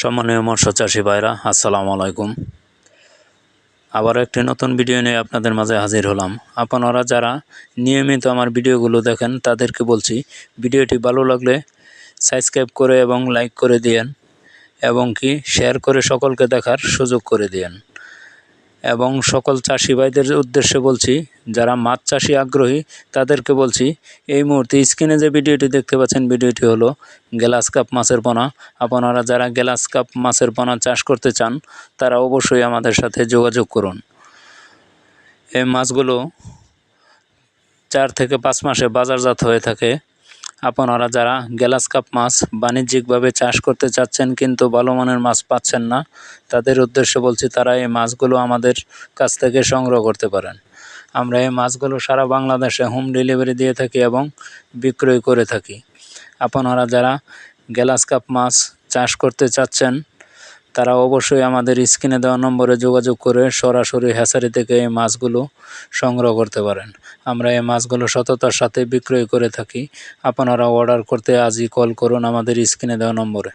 সম্মানীয় মৎস্য চাষি ভাইরা, আসসালামু আলাইকুম। আবার একটি নতুন ভিডিও নিয়ে আপনাদের মাঝে হাজির হলাম। আপনারা যারা নিয়মিত আমার ভিডিওগুলো দেখেন, তাদেরকে বলছি, ভিডিওটি ভালো লাগলে সাবস্ক্রাইব করে এবং লাইক করে দিয়েন এবং কি শেয়ার করে সকলকে দেখার সুযোগ করে দিয়েন। এবং সকল চাষি ভাইদের উদ্দেশ্যে বলছি, যারা মাছ চাষি আগ্রহী, তাদেরকে বলছি, এই মুহূর্তে স্ক্রিনে যে ভিডিওটি দেখতে পাচ্ছেন, ভিডিওটি হলো গ্লাস কাপ মাছের পোনা। আপনারা যারা গ্লাস কাপ মাছের পোনা চাষ করতে চান, তারা অবশ্যই আমাদের সাথে যোগাযোগ করুন। এই মাছগুলো চার থেকে পাঁচ মাসে বাজারজাত হয়ে থাকে। আপনারা যারা গ্যালাস কাপ মাছ বাণিজ্যিকভাবে চাষ করতে চাচ্ছেন কিন্তু ভালো মানের মাছ পাচ্ছেন না, তাদের উদ্দেশ্য বলছি তারা এই মাছগুলো আমাদের কাছ থেকে সংগ্রহ করতে পারেন। আমরা এই মাছগুলো সারা বাংলাদেশে হোম ডেলিভারি দিয়ে থাকি এবং বিক্রয় করে থাকি। আপনারা যারা গ্যালাস কাপ মাছ চাষ করতে চাচ্ছেন তারা অবশ্যই আমাদের স্ক্রিনে দেওয়া নম্বরে যোগাযোগ করে সরাসরি হ্যাচারি থেকে এই মাছগুলো সংগ্রহ করতে পারেন। আমরা এই মাছগুলো সততার সাথে বিক্রয় করে থাকি। আপনারা অর্ডার করতে আজই কল করুন আমাদের স্ক্রিনে দেওয়া নম্বরে।